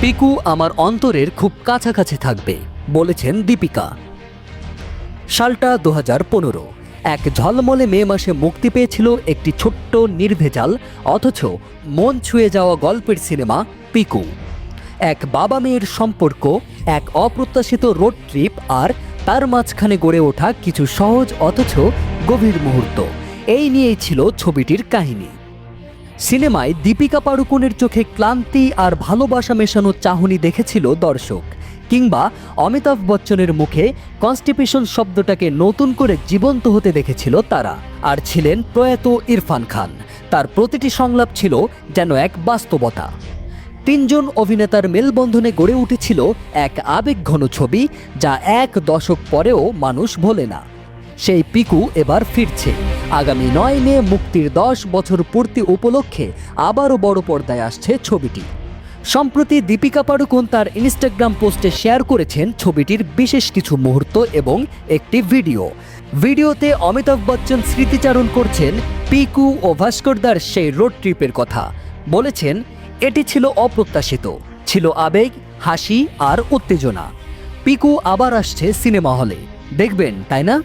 পিকু আমার অন্তরের খুব কাছাকাছি থাকবে, বলেছেন দীপিকা। সালটা দু পনেরো, এক ঝলমলে মে মাসে মুক্তি পেয়েছিল একটি ছোট্ট নির্ভেজাল, অথচ মন ছুঁয়ে যাওয়া গল্পের সিনেমা পিকু। এক বাবা মেয়ের সম্পর্ক, এক অপ্রত্যাশিত রোড ট্রিপ আর তার মাঝখানে গড়ে ওঠা কিছু সহজ অথচ গভীর মুহূর্ত। এই নিয়েই ছিল ছবিটির কাহিনী। সিনেমায় দীপিকা পাড়ুকোনের চোখে ক্লান্তি আর ভালোবাসা মেশানো চাহনি দেখেছিল দর্শক। কিংবা অমিতাভ বচ্চনের মুখে কনস্টিপেশন শব্দটাকে নতুন করে জীবন্ত হতে দেখেছিল তারা। আর ছিলেন প্রয়াত ইরফান খান। তার প্রতিটি সংলাপ ছিল যেন এক বাস্তবতা। তিনজন অভিনেতার মেলবন্ধনে গড়ে উঠেছিল এক আবেগঘন ছবি যা এক দশক পরেও মানুষ ভোলে না। সেই পিকু এবার ফিরছে। আগামী নয় মে মুক্তির দশ বছর পূর্তি উপলক্ষে আবারও বড় পর্দায় আসছে ছবিটি। সম্প্রতি দীপিকা পাড়ুকোন তার ইনস্টাগ্রাম পোস্টে শেয়ার করেছেন ছবিটির বিশেষ কিছু মুহূর্ত এবং একটি ভিডিও। ভিডিওতে অমিতাভ বচ্চন স্মৃতিচারণ করছেন পিকু ও ভাস্করদার সেই রোড ট্রিপের কথা। বলেছেন, এটি ছিল অপ্রত্যাশিত। ছিল আবেগ, হাসি আর উত্তেজনা। পিকু আবার আসছে সিনেমা হলে। দেখবেন, তাই না?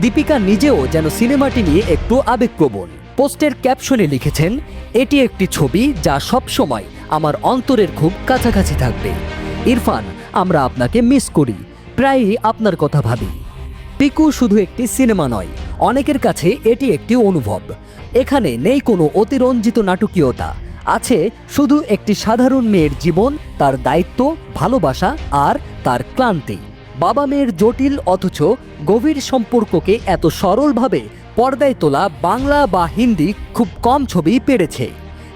দীপিকা নিজেও যেন সিনেমাটি নিয়ে একটু আবেগপ্রবণ। পোস্টের ক্যাপশনে লিখেছেন, এটি একটি ছবি যা সব সময় আমার অন্তরের খুব কাছাকাছি থাকবে। ইরফান, আমরা আপনাকে মিস করি। প্রায়ই আপনার কথা ভাবি। পিকু শুধু একটি সিনেমা নয়, অনেকের কাছে এটি একটি অনুভব। এখানে নেই কোনো অতিরঞ্জিত নাটকীয়তা। আছে শুধু একটি সাধারণ মেয়ের জীবন, তার দায়িত্ব, ভালোবাসা আর তার ক্লান্তি। বাবা মেয়ের জটিল অথচ গভীর সম্পর্ককে এত সরলভাবে পর্দায় তোলা বাংলা বা হিন্দি খুব কম ছবি পেরেছে।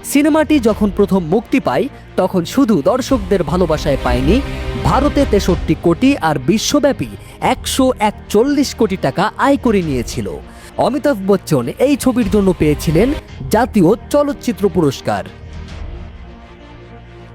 সিনেমাটি যখন প্রথম মুক্তি পায়, তখন শুধু দর্শকদের ভালোবাসায় পায়নি, ভারতে তেষট্টি কোটি আর বিশ্বব্যাপী একশো একচল্লিশ কোটি টাকা আয় করে নিয়েছিল। অমিতাভ বচ্চন এই ছবির জন্য পেয়েছিলেন জাতীয় চলচ্চিত্র পুরস্কার।